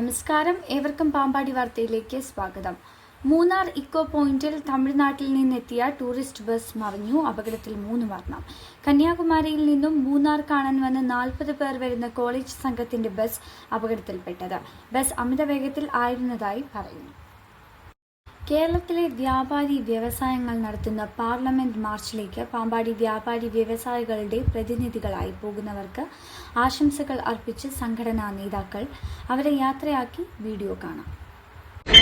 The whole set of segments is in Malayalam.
നമസ്കാരം. ഏവർക്കും പാമ്പാടി വാർത്തയിലേക്ക് സ്വാഗതം. മൂന്നാർ ഇക്കോ പോയിന്റിൽ തമിഴ്നാട്ടിൽ നിന്നെത്തിയ ടൂറിസ്റ്റ് ബസ് മറിഞ്ഞു. അപകടത്തിൽ മൂന്ന് മരണം. കന്യാകുമാരിയിൽ നിന്നും മൂന്നാർ കാണാൻ വന്ന് നാൽപ്പത് പേർ വരുന്ന കോളേജ് സംഘത്തിന്റെ ബസ് അപകടത്തിൽപ്പെട്ടത്. ബസ് അമിത വേഗത്തിൽ ആയിരുന്നതായി പറയുന്നു. കേരളത്തിലെ വ്യാപാരി വ്യവസായങ്ങൾ നടത്തുന്ന പാർലമെന്റ് മാർച്ചിലേക്ക് പാമ്പാടി വ്യാപാരി വ്യവസായികളുടെ പ്രതിനിധികളായി പോകുന്നവർക്ക് ആശംസകൾ അർപ്പിച്ച് സംഘടനാ നേതാക്കൾ അവരെ യാത്രയാക്കി വീഡിയോ കാണാം.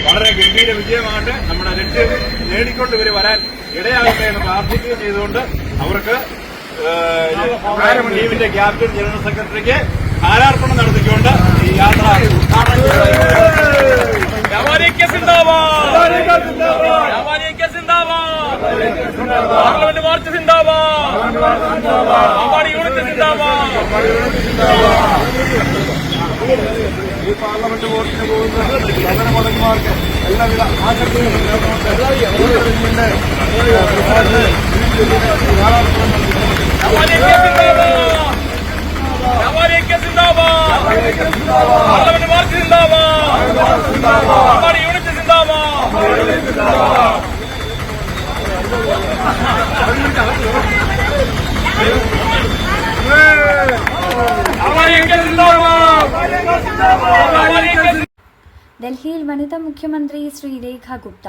വളരെ ഗംഭീര വിജയമാകട്ടെ. നമ്മുടെ ലക്ഷ്യം നേടിക്കൊണ്ട് ഇവർ വരാൻ ഇടയാകട്ടെ എന്ന് പ്രാർത്ഥിക്കുകയും ചെയ്തുകൊണ്ട് അവർക്ക് ടീമിന്റെ ക്യാപ്റ്റൻ ജനറൽ സെക്രട്ടറിക്ക് ഹാരാർപ്പണം നടത്തിക്കൊണ്ട് പാർലമെന്റ് മാർച്ച് സിന്ദാബാദ്. യൂണിറ്റ് സിന്ദാബാദ്. ഈ പാർലമെന്റ് വോട്ടിന് പോകുന്ന സമരമുടന്മാർക്ക് എല്ലാവിധ ആശംസകളും നേർന്നുകൊണ്ട് ഡൽഹിയിൽ വനിതാ മുഖ്യമന്ത്രി ശ്രീ രേഖ ഗുപ്ത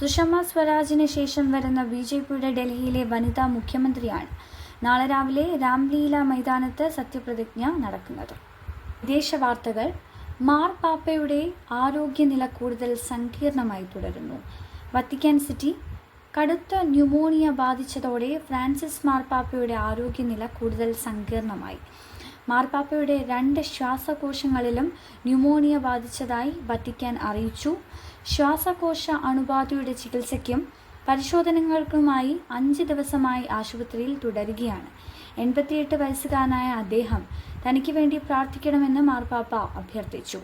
സുഷമ സ്വരാജിന് ശേഷം വരുന്ന ബി ജെ പിയുടെ ഡൽഹിയിലെ വനിതാ മുഖ്യമന്ത്രിയാണ്. നാളെ രാവിലെ രാംലീല മൈതാനത്ത് സത്യപ്രതിജ്ഞ നടക്കുന്നത്. വിദേശ മാർപാപ്പയുടെ മാർ ആരോഗ്യനില കൂടുതൽ സങ്കീർണമായി തുടരുന്നു. വത്തിക്കാൻ സിറ്റി കടുത്ത ന്യൂമോണിയ ബാധിച്ചതോടെ ഫ്രാൻസിസ് മാർപാപ്പയുടെ ആരോഗ്യനില കൂടുതൽ സങ്കീർണമായി. മാർപാപ്പയുടെ രണ്ട് ശ്വാസകോശങ്ങളിലും ന്യൂമോണിയ ബാധിച്ചതായി വത്തിക്കാൻ അറിയിച്ചു. ശ്വാസകോശ അണുബാധയുടെ ചികിത്സയ്ക്കും പരിശോധനകൾക്കുമായി അഞ്ച് ദിവസമായി ആശുപത്രിയിൽ തുടരുകയാണ്. എൺപത്തിയെട്ട് വയസ്സുകാരനായ അദ്ദേഹം തനിക്ക് വേണ്ടി പ്രാർത്ഥിക്കണമെന്ന് മാർപ്പാപ്പ അഭ്യർത്ഥിച്ചു.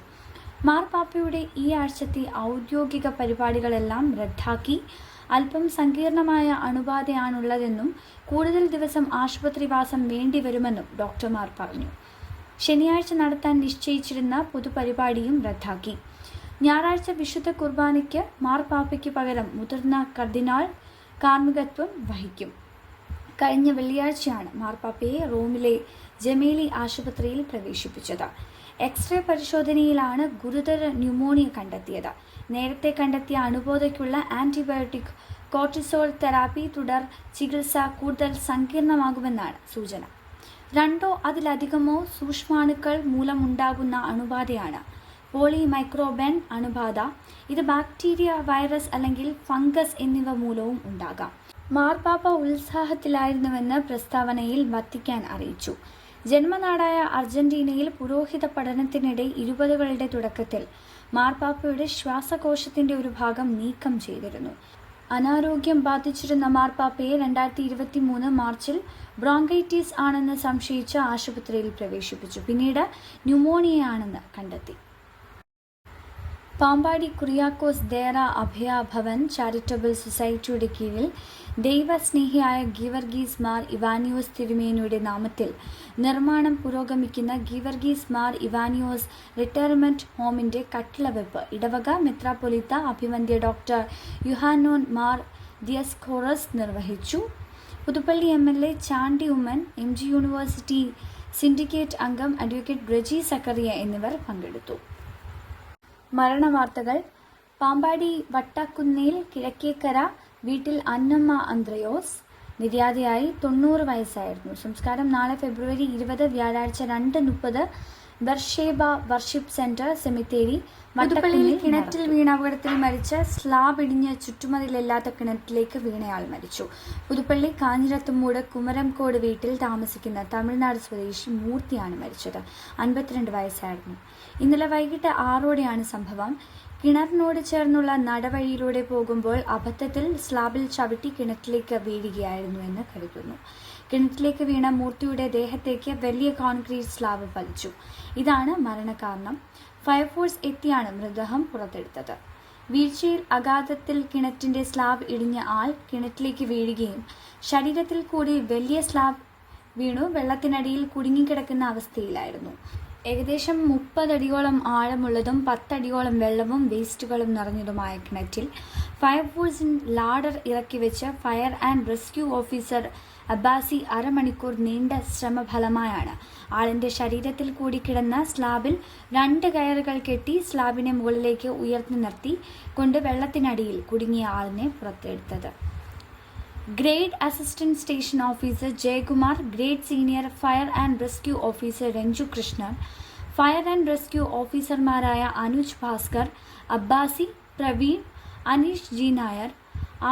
മാർപ്പാപ്പയുടെ ഈ ആഴ്ചത്തെ ഔദ്യോഗിക പരിപാടികളെല്ലാം റദ്ദാക്കി അല്പം സങ്കീർണമായ അണുബാധയാണുള്ളതെന്നും കൂടുതൽ ദിവസം ആശുപത്രിവാസം വേണ്ടിവരുമെന്നും ഡോക്ടർമാർ പറഞ്ഞു. ശനിയാഴ്ച നടത്താൻ നിശ്ചയിച്ചിരുന്ന പൊതുപരിപാടിയും റദ്ദാക്കി. ഞായറാഴ്ച വിശുദ്ധ കുർബാനയ്ക്ക് മാർപ്പാപ്പയ്ക്ക് പകരം മുതിർന്ന കർദിനാൾ കാർമ്മികത്വം വഹിക്കും. കഴിഞ്ഞ വെള്ളിയാഴ്ചയാണ് മാർപ്പാപ്പയെ റോമിലെ ജമേലി ആശുപത്രിയിൽ പ്രവേശിപ്പിച്ചത്. എക്സ്റേ പരിശോധനയിലാണ് ഗുരുതര ന്യൂമോണിയ കണ്ടെത്തിയത്. നേരത്തെ കണ്ടെത്തിയ അണുബോധയ്ക്കുള്ള ആന്റിബയോട്ടിക് കോർട്ടിസോൾ തെറാപ്പി തുടർ ചികിത്സ കൂടുതൽ സങ്കീർണമാകുമെന്നാണ് സൂചന. രണ്ടോ അതിലധികമോ സൂക്ഷ്മാണുക്കൾ മൂലമുണ്ടാകുന്ന അണുബാധയാണ്. പോളി മൈക്രോബെൻ അണുബാധ ഇത് ബാക്ടീരിയ വൈറസ് അല്ലെങ്കിൽ ഫംഗസ് എന്നിവ മൂലവും ഉണ്ടാകാം. മാർപ്പാപ്പ ഉത്സാഹത്തിലായിരുന്നുവെന്ന് പ്രസ്താവനയിൽ വത്തിക്കാൻ അറിയിച്ചു. ജന്മനാടായ അർജന്റീനയിൽ പുരോഹിത പഠനത്തിനിടെ ഇരുപതുകളുടെ തുടക്കത്തിൽ മാർപ്പാപ്പയുടെ ശ്വാസകോശത്തിന്റെ ഒരു ഭാഗം നീക്കം ചെയ്തിരുന്നു. അനാരോഗ്യം ബാധിച്ചിരുന്ന മാർപ്പാപ്പയെ രണ്ടായിരത്തി ഇരുപത്തി മൂന്ന് മാർച്ചിൽ ബ്രോങ്കൈറ്റീസ് ആണെന്ന് സംശയിച്ച് ആശുപത്രിയിൽ പ്രവേശിപ്പിച്ചു. പിന്നീട് ന്യൂമോണിയ ആണെന്ന് കണ്ടെത്തി. പാമ്പാടി കുറിയാക്കോസ് ദേറ അഭയ ഭവൻ ചാരിറ്റബിൾ സൊസൈറ്റിയുടെ കീഴിൽ ദൈവസ്നേഹിയായ ഗീവർഗീസ് മാർ ഇവാനിയോസ് തിരുമേനിയുടെ നാമത്തിൽ നിർമ്മാണം പുരോഗമിക്കുന്ന ഗീവർഗീസ് മാർ ഇവാനിയോസ് റിട്ടയർമെന്റ് ഹോമിന്റെ കട്ടിളവെപ്പ് ഇടവക മെത്രാപൊലിത്ത അഭിവന്ദ്യ ഡോക്ടർ യുഹാനോൻ മാർ ദിയസ്കോറസ് നിർവഹിച്ചു. Puthuppally M L A Chandy Oommen M G university syndicate അംഗം അഡ്വക്കേറ്റ് ബ്രജി സക്കറിയ എന്നിവർ പങ്കെടുത്തു. മരണവാർത്തകൾ. പാമ്പാടി വട്ടാക്കുന്നേൽ കിഴക്കേക്കര വീട്ടിൽ അന്നമ്മ അന്ത്രയോസ്. നിര്യാതയായി തൊണ്ണൂറ് വയസ്സായിരുന്നു. സംസ്കാരം നാളെ ഫെബ്രുവരി ഇരുപത് വ്യാഴാഴ്ച രണ്ട് മുപ്പത്. ബർഷേബ വർഷിപ്പ് സെന്റർ സെമിത്തേരി മട്ടപ്പള്ളിയിൽ കിണറ്റിൽ വീണ അപകടത്തിൽ മരിച്ച സ്ലാബ് ഇടിഞ്ഞ് ചുറ്റുമതിലില്ലാത്ത കിണറ്റിലേക്ക് വീണയാൾ മരിച്ചു. പുതുപ്പള്ളി കാഞ്ഞിരത്തുമൂട് കുമരംകോട് വീട്ടിൽ താമസിക്കുന്ന തമിഴ്നാട് സ്വദേശി മൂർത്തിയാണ് മരിച്ചത്. അൻപത്തിരണ്ട് വയസ്സായിരുന്നു. ഇന്നലെ വൈകിട്ട് ആറോടെയാണ് സംഭവം. കിണറിനോട് ചേർന്നുള്ള നടവഴിയിലൂടെ പോകുമ്പോൾ അബദ്ധത്തിൽ സ്ലാബിൽ ചവിട്ടി കിണറ്റിലേക്ക് വീഴുകയായിരുന്നു എന്ന് കരുതുന്നു. കിണറ്റിലേക്ക് വീണ മൂർത്തിയുടെ ദേഹത്തേക്ക് വലിയ കോൺക്രീറ്റ് സ്ലാബ് വലിച്ചു. ഇതാണ് മരണകാരണം. ഫയർഫോഴ്സ് എത്തിയാണ് മൃതദേഹം പുറത്തെടുത്തത്. വീഴ്ചയിൽ അഗാധത്തിൽ കിണറ്റിന്റെ സ്ലാബ് ഇടിഞ്ഞ ആൾ കിണറ്റിലേക്ക് വീഴുകയും ശരീരത്തിൽ കൂടി വലിയ സ്ലാബ് വീണു. വെള്ളത്തിനടിയിൽ കുടുങ്ങിക്കിടക്കുന്ന അവസ്ഥയിലായിരുന്നു. ഏകദേശം മുപ്പതടിയോളം ആഴമുള്ളതും പത്തടിയോളം വെള്ളവും വേസ്റ്റുകളും നിറഞ്ഞതുമായ കിണറ്റിൽ ഫയർഫോഴ്സിൻ ലാഡർ ഇറക്കി വെച്ച് fire and rescue officer Abbasi അരമണിക്കൂർ നീണ്ട ശ്രമഫലമായാണ്. ആളിന്റെ ശരീരത്തിൽ കൂടി കിടന്ന സ്ലാബിൽ രണ്ട് കയറുകൾ കെട്ടി സ്ലാബിനെ മുകളിലേക്ക് ഉയർത്തി നിർത്തി കൊണ്ട് വെള്ളത്തിനടിയിൽ കുടുങ്ങിയ ആളിനെ പുറത്തെടുത്തത്. Grade assistant station officer Jayakumar grade senior fire and rescue officer Ranju Krishnan fire and rescue ഓഫീസർമാരായ അനുജ് ഭാസ്കർ അബ്ബാസി പ്രവീൺ അനീഷ് ജി നായർ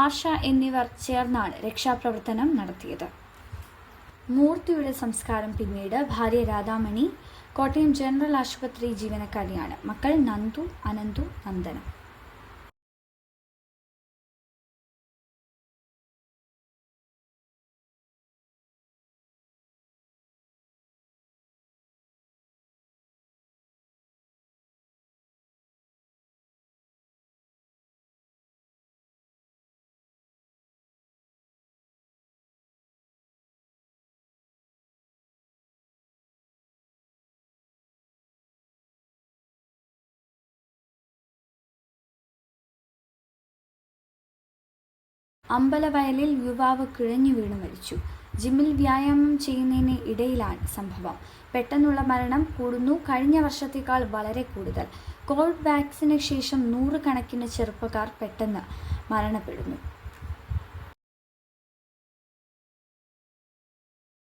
ആർഷ എന്നിവർ ചേർന്നാണ് രക്ഷാപ്രവർത്തനം നടത്തിയത്. മൂർത്തിയുടെ സംസ്കാരം പിന്നീട് ഭാര്യ രാധാമണി കോട്ടയം ജനറൽ ആശുപത്രി ജീവനക്കാരിയാണ്. മക്കൾ നന്ദു അനന്തു നന്ദന. അമ്പലവയലിൽ യുവാവ് കിഴഞ്ഞു വീണ് മരിച്ചു. ജിമ്മിൽ വ്യായാമം ചെയ്യുന്നതിന് ഇടയിലാണ് സംഭവം. പെട്ടെന്നുള്ള മരണം കൂടുന്നു. കഴിഞ്ഞ വർഷത്തേക്കാൾ വളരെ കൂടുതൽ. കോവിഡ് വാക്സിന് ശേഷം നൂറുകണക്കിന് ചെറുപ്പക്കാർ പെട്ടെന്ന് മരണപ്പെടുന്നു.